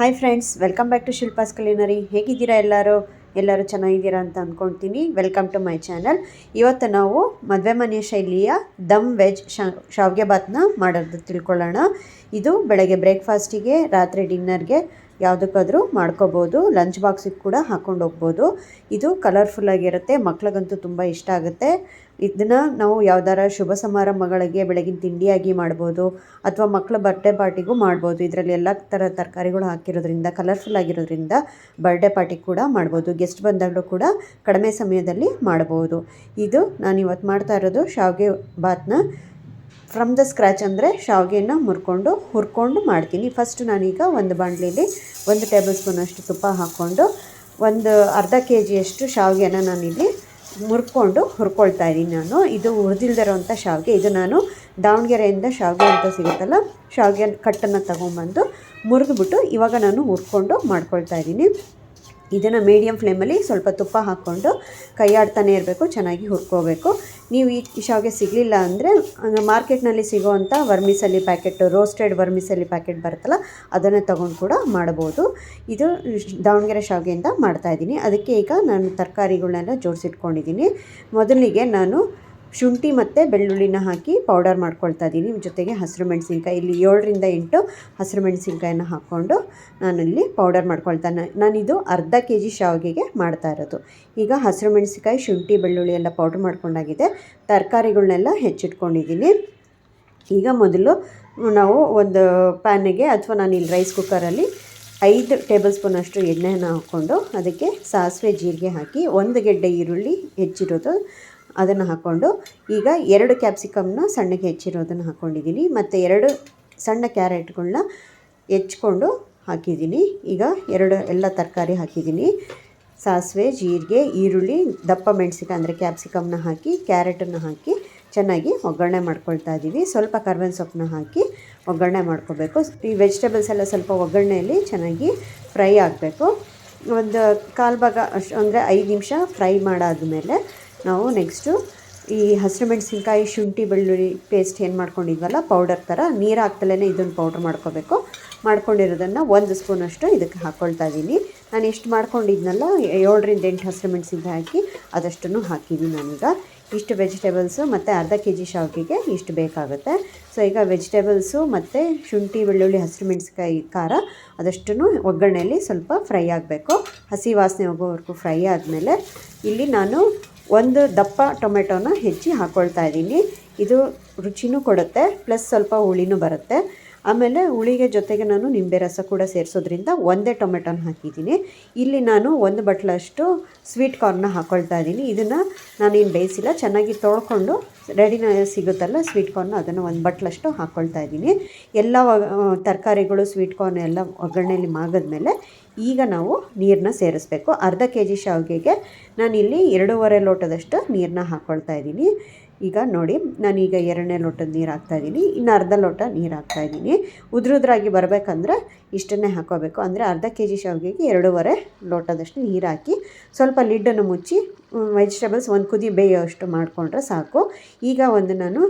Hi friends welcome back to Shilpa's culinary ಹೇಗಿದ್ದೀರಾ ಎಲ್ಲರೂ? ಎಲ್ಲರೂ ಚೆನ್ನಾಗಿದ್ದೀರಾ ಅಂತ ಅಂದ್ಕೊಳ್ತೀನಿ ವೆಲ್ಕಮ್ ಟು ಮೈ ಚಾನಲ್ ಇವತ್ತು ನಾವು ಮದುವೆ ಮನೆಯ ಶೈಲಿಯ ದಮ್ ವೆಜ್ ಶಾವ್ಗೆ ಬಾತ್ನ ಮಾಡೋದು ತಿಳ್ಕೊಳ್ಳೋಣ. ಇದು ಬೆಳಗ್ಗೆ ಬ್ರೇಕ್ಫಾಸ್ಟಿಗೆ ರಾತ್ರಿ ಡಿನ್ನರ್ಗೆ ಯಾವುದಕ್ಕಾದರೂ ಮಾಡ್ಕೋಬೋದು. ಲಂಚ್ ಬಾಕ್ಸಿಗೆ ಕೂಡ ಹಾಕ್ಕೊಂಡು ಹೋಗ್ಬೋದು. ಇದು ಕಲರ್ಫುಲ್ಲಾಗಿರುತ್ತೆ ಮಕ್ಳಿಗಂತೂ ತುಂಬ ಇಷ್ಟ ಆಗುತ್ತೆ. ಇದನ್ನು ನಾವು ಯಾವ್ದಾರ ಶುಭ ಸಮಾರಂಭಗಳಿಗೆ ಬೆಳಗಿನ ತಿಂಡಿಯಾಗಿ ಮಾಡ್ಬೋದು ಅಥವಾ ಮಕ್ಕಳ ಬರ್ಡೇ ಪಾರ್ಟಿಗೂ ಮಾಡ್ಬೋದು. ಇದರಲ್ಲಿ ಎಲ್ಲ ಥರ ತರಕಾರಿಗಳು ಹಾಕಿರೋದ್ರಿಂದ ಕಲರ್ಫುಲ್ ಆಗಿರೋದ್ರಿಂದ ಬರ್ಡೇ ಪಾರ್ಟಿ ಕೂಡ ಮಾಡ್ಬೋದು. ಗೆಸ್ಟ್ ಬಂದಾಗಲೂ ಕೂಡ ಕಡಿಮೆ ಸಮಯದಲ್ಲಿ ಮಾಡ್ಬೋದು. ಇದು ನಾನು ಇವತ್ತು ಮಾಡ್ತಾ ಇರೋದು, ಶಾವಿಗೆ ಬಾತ್ನ ಫ್ರಮ್ ದ ಸ್ಕ್ರ್ಯಾಚ್ ಅಂದರೆ ಶಾವಿಗೆನ ಮುರ್ಕೊಂಡು, ಹುರ್ಕೊಂಡು ಮಾಡ್ತೀನಿ. ಫಸ್ಟ್ ನಾನೀಗ ಒಂದು ಬಾಣಲಿಲಿ ಒಂದು ಟೇಬಲ್ ಸ್ಪೂನಷ್ಟು ತುಪ್ಪ ಹಾಕ್ಕೊಂಡು ಒಂದು ಅರ್ಧ ಕೆ ಜಿಯಷ್ಟು ಶಾವಿಗೆನ ನಾನಿಲ್ಲಿ ಮುರ್ಕೊಂಡು ಹುರ್ಕೊಳ್ತಾ ಇದ್ದೀನಿ ನಾನು. ಇದು ಹುರಿದಿಲ್ದಿರೋಂಥ ಶಾವಿಗೆ. ಇದು ನಾನು ದಾವಣಗೆರೆಯಿಂದ ಶಾವಿಗೆ ಅಂತ ಸಿಗುತ್ತಲ್ಲ, ಶಾವಿಗೆ ಕಟ್ಟನ್ನು ತೊಗೊಂಬಂದು ಮುರಿದ್ಬಿಟ್ಟು ಇವಾಗ ನಾನು ಹುರ್ಕೊಂಡು ಮಾಡ್ಕೊಳ್ತಾ ಇದ್ದೀನಿ. ಇದನ್ನು ಮೀಡಿಯಮ್ ಫ್ಲೇಮಲ್ಲಿ ಸ್ವಲ್ಪ ತುಪ್ಪ ಹಾಕ್ಕೊಂಡು ಕೈಯಾಡ್ತಾನೆ ಇರಬೇಕು, ಚೆನ್ನಾಗಿ ಹುರ್ಕೋಬೇಕು. ನೀವು ಈ ಶಾವಿಗೆ ಸಿಗಲಿಲ್ಲ ಅಂದರೆ ಮಾರ್ಕೆಟ್ನಲ್ಲಿ ಸಿಗೋವಂಥ vermicelli packet roasted vermicelli packet ಬರುತ್ತಲ್ಲ, ಅದನ್ನು ತೊಗೊಂಡು ಕೂಡ ಮಾಡ್ಬೋದು. ಇದು ದಾವಣಗೆರೆ ಶಾವಿಗೆಯಿಂದ ಮಾಡ್ತಾಯಿದ್ದೀನಿ ಅದಕ್ಕೆ ಈಗ ನಾನು ತರಕಾರಿಗಳನ್ನೆಲ್ಲ ಜೋಡಿಸಿಟ್ಕೊಂಡಿದ್ದೀನಿ. ಮೊದಲಿಗೆ ನಾನು ಶುಂಠಿ ಮತ್ತು ಬೆಳ್ಳುಳ್ಳಿನ ಹಾಕಿ ಪೌಡರ್ ಮಾಡ್ಕೊಳ್ತಾ ಇದ್ದೀನಿ. ಜೊತೆಗೆ ಹಸಿರು ಮೆಣಸಿನ್ಕಾಯಿ, ಇಲ್ಲಿ ಏಳರಿಂದ ಎಂಟು ಹಸಿರು ಮೆಣಸಿನ್ಕಾಯಿನ ಹಾಕ್ಕೊಂಡು ನಾನಲ್ಲಿ ಪೌಡರ್ ಮಾಡ್ಕೊಳ್ತಾನೆ. ನಾನಿದು ಅರ್ಧ ಕೆ ಜಿ ಶಾವಿಗೆಗೆ ಮಾಡ್ತಾ ಇರೋದು. ಈಗ ಹಸಿರು ಮೆಣಸಿನ್ಕಾಯಿ, ಶುಂಠಿ, ಬೆಳ್ಳುಳ್ಳಿ ಎಲ್ಲ ಪೌಡ್ರ್ ಮಾಡ್ಕೊಂಡಾಗಿದೆ. ತರಕಾರಿಗಳನ್ನೆಲ್ಲ ಹೆಚ್ಚಿಟ್ಕೊಂಡಿದ್ದೀನಿ. ಈಗ ಮೊದಲು ನಾವು ಒಂದು ಪ್ಯಾನಿಗೆ ಅಥವಾ ನಾನು ಇಲ್ಲಿ ರೈಸ್ ಕುಕ್ಕರಲ್ಲಿ ಐದು ಟೇಬಲ್ ಸ್ಪೂನ್ ಅಷ್ಟು ಎಣ್ಣೆಯನ್ನು ಹಾಕ್ಕೊಂಡು ಅದಕ್ಕೆ ಸಾಸಿವೆ, ಜೀರಿಗೆ ಹಾಕಿ ಒಂದು ಗೆಡ್ಡೆ ಈರುಳ್ಳಿ ಹೆಚ್ಚಿರೋದು ಅದನ್ನು ಹಾಕ್ಕೊಂಡು ಈಗ ಎರಡು ಕ್ಯಾಪ್ಸಿಕಮ್ನ ಸಣ್ಣಗೆ ಹೆಚ್ಚಿರೋದನ್ನು ಹಾಕ್ಕೊಂಡಿದ್ದೀನಿ ಮತ್ತು ಎರಡು ಸಣ್ಣ ಕ್ಯಾರೆಟ್ಗಳನ್ನ ಹೆಚ್ಕೊಂಡು ಹಾಕಿದ್ದೀನಿ. ಈಗ ಎರಡು ಎಲ್ಲ ತರಕಾರಿ ಹಾಕಿದ್ದೀನಿ. ಸಾಸಿವೆ, ಜೀರಿಗೆ, ಈರುಳ್ಳಿ, ದಪ್ಪ ಮೆಣಸಿಕಾಯಿ ಅಂದರೆ ಕ್ಯಾಪ್ಸಿಕಮ್ನ ಹಾಕಿ, ಕ್ಯಾರೆಟನ್ನು ಹಾಕಿ ಚೆನ್ನಾಗಿ ಒಗ್ಗರಣೆ ಮಾಡ್ಕೊಳ್ತಾ ಇದ್ದೀವಿ ಸ್ವಲ್ಪ ಕರ್ಬೇವಿನ ಸೊಪ್ಪನ್ನ ಹಾಕಿ ಒಗ್ಗರಣೆ ಮಾಡ್ಕೋಬೇಕು. ಈ ವೆಜಿಟೇಬಲ್ಸ್ ಎಲ್ಲ ಸ್ವಲ್ಪ ಒಗ್ಗರಣೆಯಲ್ಲಿ ಚೆನ್ನಾಗಿ ಫ್ರೈ ಆಗಬೇಕು. ಒಂದು ಕಾಲು ಭಾಗ ಅಷ್ಟು ಅಂದರೆ ಐದು ನಿಮಿಷ ಫ್ರೈ ಮಾಡಾದಮೇಲೆ ನಾವು ನೆಕ್ಸ್ಟು ಈ ಹಸಿರು ಮೆಣಸಿನ್ಕಾಯಿ ಶುಂಠಿ, ಬೆಳ್ಳುಳ್ಳಿ ಪೇಸ್ಟ್ ಏನು ಮಾಡ್ಕೊಂಡಿದ್ವಲ್ಲ ಪೌಡರ್ ಥರ ನೀರು ಹಾಕ್ತಲೇ ಇದನ್ನು ಪೌಡ್ರ್ ಮಾಡ್ಕೋಬೇಕು. ಮಾಡ್ಕೊಂಡಿರೋದನ್ನು ಒಂದು ಸ್ಪೂನಷ್ಟು ಇದಕ್ಕೆ ಹಾಕ್ಕೊಳ್ತಾ ಇದ್ದೀನಿ ನಾನು ಎಷ್ಟು ಮಾಡ್ಕೊಂಡಿದ್ನಲ್ಲ, ಏಳರಿಂದ ಎಂಟು ಹಸಿರು ಮೆಣಸಿನ್ಕಾಯಿ ಹಾಕಿ ಅದಷ್ಟನ್ನು ಹಾಕಿದ್ದೀನಿ ನಾನೀಗ. ಇಷ್ಟು ವೆಜಿಟೇಬಲ್ಸು ಮತ್ತು ಅರ್ಧ ಕೆ ಜಿ ಶಾವಿಗೆಗೆ ಇಷ್ಟು ಬೇಕಾಗುತ್ತೆ. ಸೊ ಈಗ ವೆಜಿಟೇಬಲ್ಸು ಮತ್ತು ಶುಂಠಿ, ಬೆಳ್ಳುಳ್ಳಿ ಹಸಿರು ಮೆಣಸಿನ್ಕಾಯಿ ಖಾರ ಅದಷ್ಟನ್ನು ಒಗ್ಗರಣೆಯಲ್ಲಿ ಸ್ವಲ್ಪ ಫ್ರೈ ಆಗಬೇಕು. ಹಸಿ ವಾಸನೆ ಹೋಗೋವರೆಗೂ ಫ್ರೈ ಆದಮೇಲೆ ಇಲ್ಲಿ ನಾನು ಒಂದು ದಪ್ಪ ಟೊಮೆಟೊನ ಹೆಚ್ಚಿ ಹಾಕ್ಕೊಳ್ತಾ ಇದ್ದೀನಿ. ಇದು ರುಚಿನೂ ಕೊಡುತ್ತೆ, ಪ್ಲಸ್ ಸ್ವಲ್ಪ ಹುಳಿನೂ ಬರುತ್ತೆ. ಆಮೇಲೆ ಹುಳಿಗೆ ಜೊತೆಗೆ ನಾನು ನಿಂಬೆ ರಸ ಕೂಡ ಸೇರಿಸೋದ್ರಿಂದ ಒಂದೇ ಟೊಮೆಟೊನ ಹಾಕಿದ್ದೀನಿ. ಇಲ್ಲಿ ನಾನು ಒಂದು ಬಟ್ಲಷ್ಟು ಸ್ವೀಟ್ ಕಾರ್ನ್ನ ಹಾಕ್ಕೊಳ್ತಾ ಇದ್ದೀನಿ. ಇದನ್ನು ನಾನೇನು ಬೇಯಿಸಿಲ್ಲ, ಚೆನ್ನಾಗಿ ತೊಳ್ಕೊಂಡು ರೆಡಿನ ಸಿಗುತ್ತಲ್ಲ ಸ್ವೀಟ್ ಕಾರ್ನ್, ಅದನ್ನು ಒಂದು ಬಟ್ಲಷ್ಟು ಹಾಕ್ಕೊಳ್ತಾ ಇದ್ದೀನಿ. ಎಲ್ಲ ತರಕಾರಿಗಳು, ಸ್ವೀಟ್ ಕಾರ್ನ್ ಎಲ್ಲ ಒಗ್ಗರಣೆಯಲ್ಲಿ ಮಾಗಿದ್ಮೇಲೆ ಈಗ ನಾವು ನೀರನ್ನ ಸೇರಿಸ್ಬೇಕು. ಅರ್ಧ ಕೆ ಜಿ ಶಾವಿಗೆಗೆ ನಾನಿಲ್ಲಿ ಎರಡೂವರೆ ಲೋಟದಷ್ಟು ನೀರನ್ನ ಹಾಕ್ಕೊಳ್ತಾ ಇದ್ದೀನಿ. ಈಗ ನೋಡಿ, ನಾನೀಗ ಎರಡನೇ ಲೋಟದ ನೀರು ಹಾಕ್ತಾಯಿದ್ದೀನಿ ಇನ್ನು ಅರ್ಧ ಲೋಟ ನೀರು ಹಾಕ್ತಾಯಿದ್ದೀನಿ ಉದ್ರುದ್ರಾಗಿ ಬರಬೇಕಂದ್ರೆ ಇಷ್ಟನ್ನೇ ಹಾಕೋಬೇಕು. ಅಂದರೆ ಅರ್ಧ ಕೆ ಜಿ ಶಾವಿಗೆಗೆ ಎರಡೂವರೆ ಲೋಟದಷ್ಟು ನೀರು ಹಾಕಿ ಸ್ವಲ್ಪ ಲಿಡ್ಡನ್ನು ಮುಚ್ಚಿ ವೆಜಿಟೇಬಲ್ಸ್ ಒಂದು ಕುದಿ ಬೇಯೋಷ್ಟು ಮಾಡಿಕೊಂಡ್ರೆ ಸಾಕು. ಈಗ ಒಂದು ನಾನು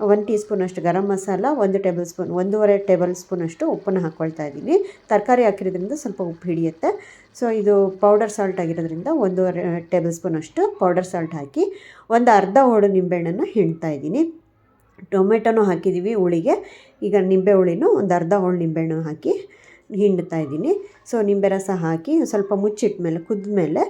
ಒಂದು ಟೀ ಸ್ಪೂನಷ್ಟು ಗರಂ ಮಸಾಲ, ಒಂದು ಟೇಬಲ್ ಸ್ಪೂನ್, ಒಂದೂವರೆ ಟೇಬಲ್ ಸ್ಪೂನಷ್ಟು ಉಪ್ಪನ್ನು ಹಾಕ್ಕೊಳ್ತಾ ಇದ್ದೀನಿ. ತರಕಾರಿ ಹಾಕಿರೋದ್ರಿಂದ ಸ್ವಲ್ಪ ಉಪ್ಪು ಹಿಡಿಯುತ್ತೆ. ಸೊ ಇದು ಪೌಡರ್ ಸಾಲ್ಟ್ ಆಗಿರೋದ್ರಿಂದ ಒಂದೂವರೆ ಟೇಬಲ್ ಸ್ಪೂನಷ್ಟು ಪೌಡರ್ ಸಾಲ್ಟ್ ಹಾಕಿ ಒಂದು ಅರ್ಧ ಹೋಳು ನಿಂಬೆಹಣ್ಣನ್ನು ಹಿಂಡ್ತಾ ಇದ್ದೀನಿ. ಟೊಮೆಟೊನೂ ಹಾಕಿದ್ದೀವಿ ಹುಳಿಗೆ. ಈಗ ನಿಂಬೆ ಹುಳಿನೂ ಒಂದು ಅರ್ಧ ಹೋಳು ನಿಂಬೆಹಣ್ಣು ಹಾಕಿ ಹಿಂಡ್ತಾ ಇದ್ದೀನಿ. ಸೊ ನಿಂಬೆ ರಸ ಹಾಕಿ ಸ್ವಲ್ಪ ಮುಚ್ಚಿಟ್ಟ ಮೇಲೆ ಕುದ್ಮೇಲೆ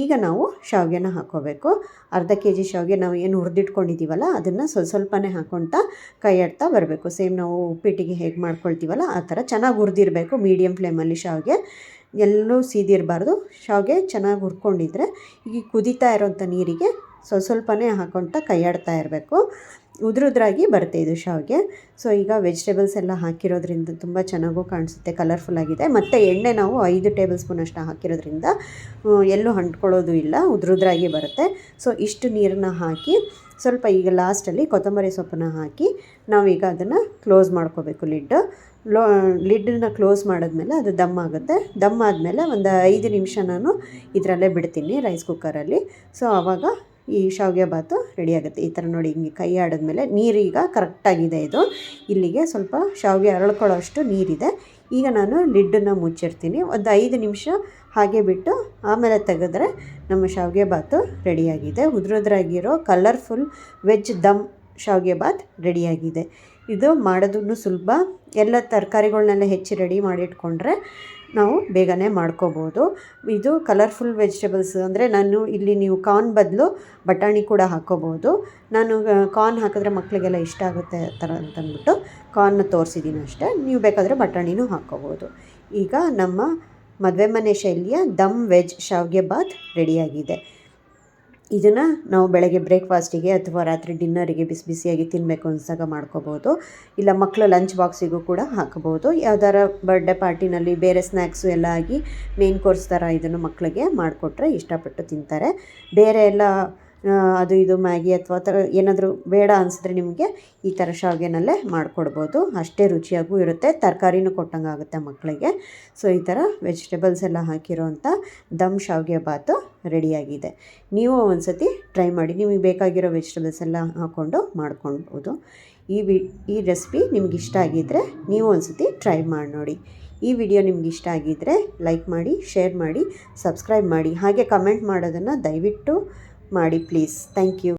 ಈಗ ನಾವು ಶಾವಿಗೆನ ಹಾಕ್ಕೋಬೇಕು. ಅರ್ಧ ಕೆ ಜಿ ಶಾವಿಗೆ ನಾವು ಏನು ಹುರಿದಿಟ್ಕೊಂಡಿದ್ದೀವಲ್ಲ ಅದನ್ನು ಸ್ವಲ್ಪ ಸ್ವಲ್ಪನೇ ಹಾಕ್ಕೊಳ್ತಾ ಕೈ ಆಡ್ತಾ ಬರಬೇಕು. ಸೇಮ್ ನಾವು ಉಪ್ಪಿಟ್ಟಿಗೆ ಹೇಗೆ ಮಾಡ್ಕೊಳ್ತೀವಲ್ಲ, ಆ ಥರ ಚೆನ್ನಾಗಿ ಹುರಿದಿರಬೇಕು ಮೀಡಿಯಮ್ ಫ್ಲೇಮಲ್ಲಿ ಶಾವಿಗೆ. ಎಲ್ಲೂ ಸೀದಿರಬಾರ್ದು. ಶಾವಿಗೆ ಚೆನ್ನಾಗಿ ಹುರ್ಕೊಂಡಿದ್ರೆ, ಈಗ ಕುದೀತಾ ಇರೋಂಥ ನೀರಿಗೆ ಸ್ವಲ್ಪ ಸ್ವಲ್ಪನೇ ಹಾಕ್ಕೊಳ್ತಾ ಕೈ ಆಡ್ತಾ ಇರಬೇಕು. ಉದ್ರುದ್ರಾಗಿ ಬರುತ್ತೆ ಇದು ಶಾವಿಗೆ. ಸೊ ಈಗ ವೆಜಿಟೇಬಲ್ಸ್ ಎಲ್ಲ ಹಾಕಿರೋದ್ರಿಂದ ತುಂಬ ಚೆನ್ನಾಗೂ ಕಾಣಿಸುತ್ತೆ ಕಲರ್ಫುಲ್ಲಾಗಿದೆ ಮತ್ತು ಎಣ್ಣೆ ನಾವು ಐದು ಟೇಬಲ್ ಸ್ಪೂನ್ ಅಷ್ಟು ಹಾಕಿರೋದ್ರಿಂದ ಎಲ್ಲೂ ಅಂಟ್ಕೊಳ್ಳೋದು ಇಲ್ಲ, ಉದ್ರುದ್ರಾಗಿ ಬರುತ್ತೆ. ಸೊ ಇಷ್ಟು ನೀರನ್ನ ಹಾಕಿ, ಸ್ವಲ್ಪ ಈಗ ಲಾಸ್ಟಲ್ಲಿ ಕೊತ್ತಂಬರಿ ಸೊಪ್ಪನ್ನ ಹಾಕಿ, ನಾವೀಗ ಅದನ್ನು ಕ್ಲೋಸ್ ಮಾಡ್ಕೋಬೇಕು ಲಿಡ್. ಲೋ ಲಿಡ್ಡನ್ನ ಕ್ಲೋಸ್ ಮಾಡಿದ್ಮೇಲೆ ಅದು ದಮ್ ಆಗುತ್ತೆ. ದಮ್ ಆದಮೇಲೆ ಒಂದು ಐದು ನಿಮಿಷ ನಾನು ಇದರಲ್ಲೇ ಬಿಡ್ತೀನಿ ರೈಸ್ ಕುಕ್ಕರಲ್ಲಿ. ಸೊ ಆವಾಗ ಈ ಶಾವಿಗೆ ರೆಡಿ ಆಗುತ್ತೆ. ಈ ಥರ ನೋಡಿ ಹಿಂಗೆ ಕೈ ಆಡಿದ್ಮೇಲೆ ನೀರೀಗ ಕರೆಕ್ಟಾಗಿದೆ ಇದು. ಇಲ್ಲಿಗೆ ಸ್ವಲ್ಪ ಶಾವಿಗೆ ಅರಳ್ಕೊಳ್ಳೋ ಅಷ್ಟು ನೀರಿದೆ. ಈಗ ನಾನು ಲಿಡ್ಡನ್ನು ಮುಚ್ಚಿರ್ತೀನಿ. ಒಂದು ಐದು ನಿಮಿಷ ಹಾಗೆ ಬಿಟ್ಟು ಆಮೇಲೆ ತೆಗೆದ್ರೆ ನಮ್ಮ ಶಾವಿಗೆ ಬಾತು ರೆಡಿಯಾಗಿದೆ ಉದ್ರುದ್ರಾಗಿರೋ ಕಲರ್ಫುಲ್ ವೆಜ್ ದಮ್ ಶಾವಿಗೆ ಬಾತ್ ರೆಡಿಯಾಗಿದೆ ಇದು ಮಾಡೋದನ್ನು ಸುಲಭ. ಎಲ್ಲ ತರಕಾರಿಗಳನ್ನೆಲ್ಲ ಹೆಚ್ಚಿ ರೆಡಿ ಮಾಡಿಟ್ಕೊಂಡ್ರೆ ನಾವು ಬೇಗನೆ ಮಾಡ್ಕೋಬೋದು. ಇದು ಕಲರ್ಫುಲ್ ವೆಜಿಟೇಬಲ್ಸ್ ಅಂದರೆ ನಾನು ಇಲ್ಲಿ ನೀವು ಕಾರ್ನ್ ಬದಲು ಬಟಾಣಿ ಕೂಡ ಹಾಕ್ಕೋಬೋದು ನಾನು ಕಾರ್ನ್ ಹಾಕಿದ್ರೆ ಮಕ್ಕಳಿಗೆಲ್ಲ ಇಷ್ಟ ಆಗುತ್ತೆ ಆ ಥರ ಅಂತಂದ್ಬಿಟ್ಟು ಕಾರ್ನ್ ತೋರಿಸಿದ್ದೀನಿ ಅಷ್ಟೇ. ನೀವು ಬೇಕಾದರೆ ಬಟಾಣಿನೂ ಹಾಕ್ಕೋಬೋದು ಈಗ ನಮ್ಮ ಮದುವೆ ಮನೆ ಶೈಲಿಯ ದಮ್ ವೆಜ್ ಶಾವ್ಗೆ ಬಾತ್ ರೆಡಿಯಾಗಿದೆ ಇದನ್ನು ನಾವು ಬೆಳಗ್ಗೆ ಬ್ರೇಕ್ಫಾಸ್ಟಿಗೆ ಅಥವಾ ರಾತ್ರಿ ಡಿನ್ನರಿಗೆ ಬಿಸಿ ಬಿಸಿಯಾಗಿ ತಿನ್ನಬೇಕು ಅನ್ಸಾಗ ಮಾಡ್ಕೋಬೋದು. ಇಲ್ಲ ಮಕ್ಕಳು ಲಂಚ್ ಬಾಕ್ಸಿಗೂ ಕೂಡ ಹಾಕಬಹುದು. ಯಾವ್ದಾರ ಬರ್ಡೇ ಪಾರ್ಟಿನಲ್ಲಿ ಬೇರೆ ಸ್ನ್ಯಾಕ್ಸು ಎಲ್ಲ ಆಗಿ ಮೇನ್ ಕೋರ್ಸ್ ಥರ ಇದನ್ನು ಮಕ್ಕಳಿಗೆ ಮಾಡಿಕೊಟ್ರೆ ಇಷ್ಟಪಟ್ಟು ತಿಂತಾರೆ. ಬೇರೆ ಎಲ್ಲ ಅದು ಇದು ಮ್ಯಾಗಿ ಅಥವಾ ಥರ ಏನಾದರೂ ಬೇಡ ಅನಿಸಿದ್ರೆ ನಿಮಗೆ ಈ ಥರ ಶಾವಿಗೆನಲ್ಲೇ ಮಾಡಿಕೊಡ್ಬೋದು. ಅಷ್ಟೇ ರುಚಿಯಾಗೂ ಇರುತ್ತೆ. ತರಕಾರಿನೂ ಕೊಟ್ಟಂಗೆ ಆಗುತ್ತೆ ಮಕ್ಕಳಿಗೆ. ಸೊ ಈ ಥರ ವೆಜಿಟೇಬಲ್ಸ್ ಎಲ್ಲ ಹಾಕಿರೋಂಥ ದಮ್ ಶಾವಿಗೆ ಬಾತು ರೆಡಿಯಾಗಿದೆ. ನೀವು ಒಂದು ಸತಿ ಟ್ರೈ ಮಾಡಿ. ನಿಮಗೆ ಬೇಕಾಗಿರೋ ವೆಜಿಟೇಬಲ್ಸ್ ಎಲ್ಲ ಹಾಕ್ಕೊಂಡು ಮಾಡ್ಕೊಳ್ಬೋದು. ಈ ವಿ, ಈ ರೆಸಿಪಿ ನಿಮ್ಗೆ ಇಷ್ಟ ಆಗಿದ್ದರೆ ನೀವು ಒಂದು ಸತಿ ಟ್ರೈ ಮಾಡಿ ನೋಡಿ. ಈ ವಿಡಿಯೋ ನಿಮ್ಗೆ ಇಷ್ಟ ಆಗಿದ್ದರೆ ಲೈಕ್ ಮಾಡಿ ಶೇರ್ ಮಾಡಿ ಸಬ್ಸ್ಕ್ರೈಬ್ ಮಾಡಿ. ಹಾಗೆ ಕಮೆಂಟ್ ಮಾಡೋದನ್ನು ದಯವಿಟ್ಟು ಮಾಡಿ ಪ್ಲೀಸ್. Thank you.